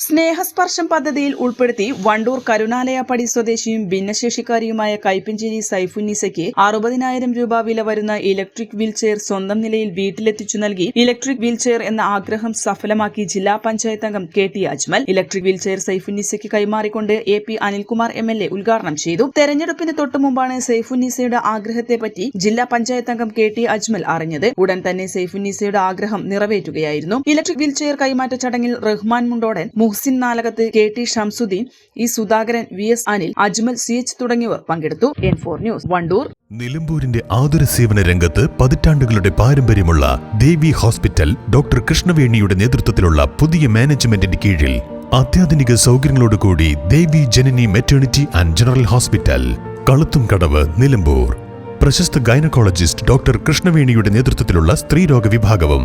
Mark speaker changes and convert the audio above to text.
Speaker 1: Snehasparsham പദ്ധതിയിൽ ഉൾപ്പെടുത്തി വണ്ടൂർ കരുണാലയ കരുണാലയപ്പടി സ്വദേശിയും ഭിന്നശേഷിക്കാരിയുമായ കൈപ്പഞ്ചേരി സൈഫുന്നീസയ്ക്ക് അറുപതിനായിരം രൂപ വില വരുന്ന ഇലക്ട്രിക് വീൽചെയർ സ്വന്തം നിലയിൽ വീട്ടിലെത്തിച്ചു നൽകി ഇലക്ട്രിക് വീൽചെയർ എന്ന ആഗ്രഹം സഫലമാക്കി ജില്ലാ പഞ്ചായത്ത് അംഗം K T Ajmal. Electric wheelchair സൈഫുന്നീസയ്ക്ക് കൈമാറിക്കൊണ്ട് A P Anilkumar M L A ഉദ്ഘാടനം ചെയ്തു. തെരഞ്ഞെടുപ്പിന് തൊട്ടുമുമ്പാണ് സൈഫുന്നീസയുടെ ആഗ്രഹത്തെപ്പറ്റി ജില്ലാ പഞ്ചായത്ത് അംഗം കെ ടി അജ്മൽ അറിഞ്ഞത്. ഉടൻ തന്നെ സൈഫുന്നീസയുടെ ആഗ്രഹം നിറവേറ്റുകയായിരുന്നു. ഇലക്ട്രിക് വീൽചെയർ കൈമാറ്റ ചടങ്ങിൽ Rahman Mundodan Muhsin Nalakath K T Shamsuddin E Sudhakaran V S Anil Ajmal C H തുടങ്ങിയവർ പങ്കെടുത്തു. N four news Wandoor.
Speaker 2: നിലമ്പൂരിന്റെ ആതുര സേവന രംഗത്ത് പതിറ്റാണ്ടുകളുടെ പാരമ്പര്യമുള്ള ദേവി ഹോസ്പിറ്റൽ ഡോക്ടർ കൃഷ്ണവേണിയുടെ നേതൃത്വത്തിലുള്ള പുതിയ മാനേജ്മെന്റിന് കീഴിൽ അത്യാധുനിക സൗകര്യങ്ങളോടുകൂടി Devi Janani maternity and general hospital Kaluthum Kadavu Nilambur. പ്രശസ്ത ഗൈനക്കോളജിസ്റ്റ് ഡോക്ടർ കൃഷ്ണവേണിയുടെ നേതൃത്വത്തിലുള്ള സ്ത്രീരോഗ വിഭാഗവും